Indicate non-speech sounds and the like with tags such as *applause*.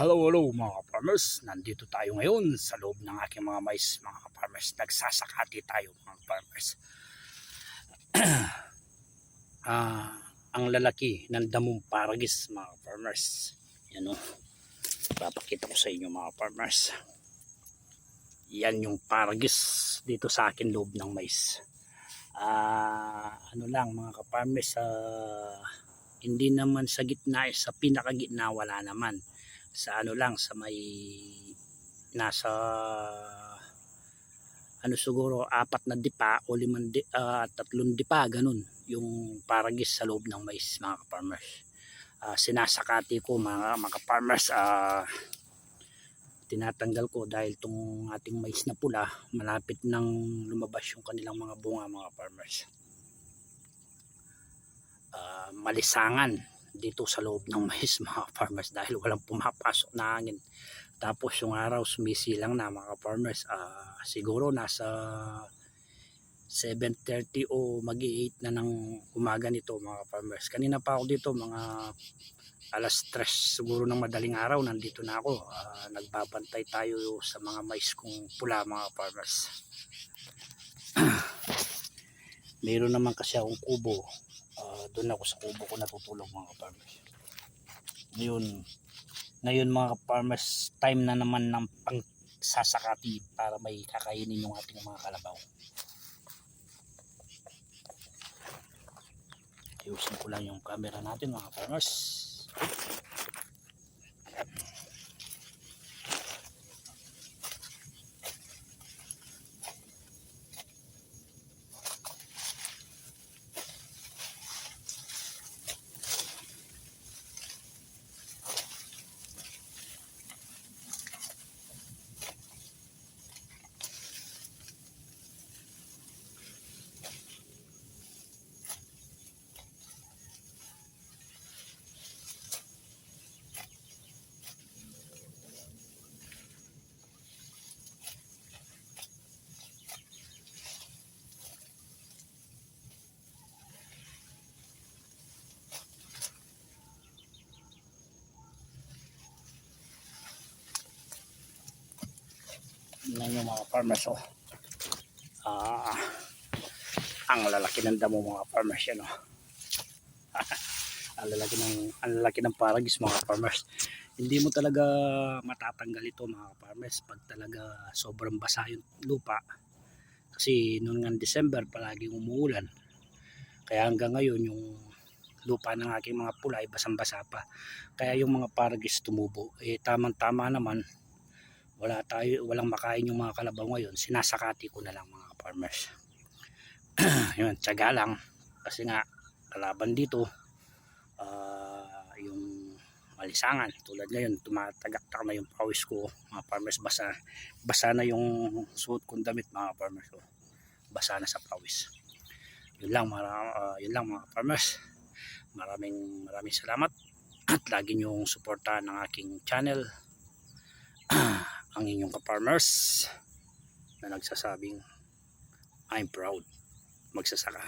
Hello, hello mga farmers. Nandito tayo ngayon sa loob ng aking mga mais mga farmers. Nagsasakati tayo mga farmers. *clears throat* ah, ang lalaki ng damong paragis mga farmers. Yan o. Papakita ko sa inyo mga farmers. Yan yung paragis dito sa akin loob ng mais. Ah, ano lang mga kaparmers, ah, hindi naman sa gitna, eh, sa pinakagitna wala naman sa ano lang sa may nasa ano siguro apat na dipa o limang di, ah, tatlong dipa ganun. Yung paragis sa loob ng mais mga farmers uh, sinasakati ko mga mga farmers ah tinatanggal ko dahil tong ating mais na pula malapit nang lumabas yung kanilang mga bunga mga farmers Ah, malisangan dito sa loob ng *laughs* mais mga farmers dahil walang pumapasok na hangin. Tapos yung araw sumisilang na mga farmers ah, siguro nasa 7.30 o mag 8 na ng umaga nito mga farmers. Kanina pa ako dito mga alas 3 siguro ng madaling araw nandito na ako. Ah, nagbabantay tayo sa mga mais kong pula mga farmers. *clears throat* Meron naman kasi akong kubo doon ako sa kubo ko natutulog mga farmers ngayon ngayon mga farmers time na naman ng pang sasakati para may kakainin yung ating mga kalabaw. Ayusin ko lang yung camera natin mga farmers Yan yung mga farmers oh. Ah, ang lalaki ng damo mga farmers yan oh. *laughs* ang lalaki ng ang lalaki ng paragis mga farmers. Hindi mo talaga matatanggal ito mga farmers pag talaga sobrang basa yung lupa. Kasi noon nga December palaging umuulan. Kaya hanggang ngayon yung lupa ng aking mga pula ay basang-basa pa. Kaya yung mga paragis tumubo. Eh tamang-tama naman wala tayo walang makain yung mga kalabaw ngayon. Sinasakati ko na lang mga farmers. *clears throat* Yun tsaga lang. Kasi nga kalaban dito ah, yung malisangan. Tulad ngayon tumatagaktak na yung pawis ko. Mga farmers basa basa na yung suot kong damit mga farmers ko. Basa na sa pawis. Yun lang mara, ah, yun lang mga farmers. Maraming maraming salamat. *clears throat* At lagi niyong suportahan ng aking channel ang inyong ka-farmers na nagsasabing I'm proud magsasaka.